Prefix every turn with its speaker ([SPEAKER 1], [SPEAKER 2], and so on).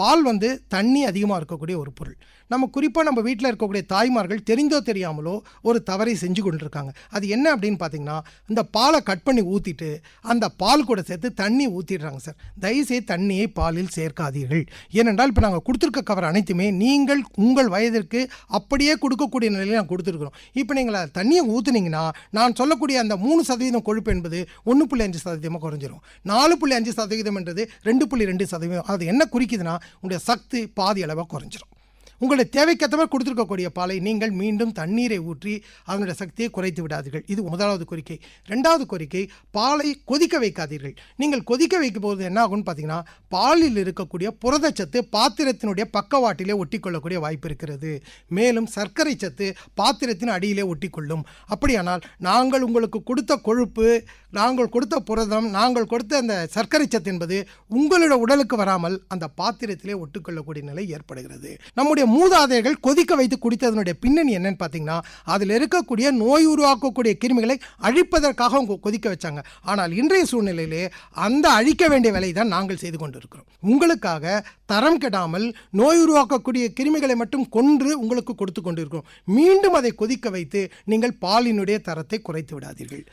[SPEAKER 1] பால் வந்து தண்ணி அதிகமாக இருக்கக்கூடிய ஒரு பொருள். நம்ம குறிப்பாக நம்ம வீட்டில் இருக்கக்கூடிய தாய்மார்கள் தெரிந்தோ தெரியாமலோ ஒரு தவறை செஞ்சு கொண்டிருக்காங்க. அது என்ன அப்படின்னு பார்த்தீங்கன்னா இந்த பாலை கட் பண்ணி ஊற்றிட்டு அந்த பால் கூட சேர்த்து தண்ணி ஊற்றிடுறாங்க சார். தயவுசெய்து தண்ணியை பாலில் சேர்க்காதீர்கள். ஏனென்றால் இப்போ நாங்கள் கொடுத்துருக்க கவர் அனைத்துமே நீங்கள் உங்கள் வயதிற்கு அப்படியே கொடுக்கக்கூடிய நிலையில் நான் கொடுத்துருக்குறோம். இப்போ நீங்கள் தண்ணியை ஊற்றுனீங்கன்னா நான் சொல்லக்கூடிய அந்த மூணு சதவீதம் கொழுப்பு என்பது ஒன்று புள்ளி அஞ்சு சதவீதமாக குறைஞ்சிரும். நாலு புள்ளி அஞ்சு சதவீதம் என்றது ரெண்டு புள்ளி ரெண்டு சதவீதம். அது என்ன குறிக்குதுன்னா உங்களுடைய சக்தி பாதி அளவாக குறைஞ்சிரும். உங்களுடைய தேவைக்கேற்ற மாதிரி கொடுத்துருக்கக்கூடிய பாலை நீங்கள் மீண்டும் தண்ணீரை ஊற்றி அதனுடைய சக்தியை குறைத்து விடாதீர்கள். இது முதலாவது கோரிக்கை. ரெண்டாவது கோரிக்கை பாலை கொதிக்க வைக்காதீர்கள். நீங்கள் கொதிக்க வைக்கும் போது என்ன ஆகும்னு பார்த்தீங்கன்னா பாலில் இருக்கக்கூடிய புரதச்சத்து பாத்திரத்தினுடைய பக்கவாட்டிலே ஒட்டிக்கொள்ளக்கூடிய வாய்ப்பு இருக்கிறது. மேலும் சர்க்கரை சத்து பாத்திரத்தின் அடியிலே ஒட்டிக்கொள்ளும். அப்படியானால் நாங்கள் உங்களுக்கு கொடுத்த கொழுப்பு நாங்கள் கொடுத்த புரதம் நாங்கள் கொடுத்த அந்த சர்க்கரை சத்து என்பது உங்களோட உடலுக்கு வராமல் அந்த பாத்திரத்திலே ஒட்டிக்கொள்ளக்கூடிய நிலை ஏற்படுகிறது. நம்முடைய மூதாதையர்கள் கொதிக்க வைத்து குடித்ததனுடைய பின்னணி என்னன்னு பார்த்தீங்கன்னா அதில் இருக்கக்கூடிய நோய் உருவாக்கக்கூடிய கிருமிகளை அழிப்பதற்காக அவங்க கொதிக்க வச்சாங்க. ஆனால் இன்றைய சூழ்நிலையிலே அந்த அழிக்க வேண்டிய வேலையை தான் நாங்கள் செய்து கொண்டிருக்கிறோம். உங்களுக்காக தரம் கெடாமல் நோய் உருவாக்கக்கூடிய கிருமிகளை மட்டும் கொன்று உங்களுக்கு கொடுத்து கொண்டிருக்கிறோம். மீண்டும் அதை கொதிக்க வைத்து நீங்கள் பாலினுடைய தரத்தை குறைத்து விடாதீர்கள்.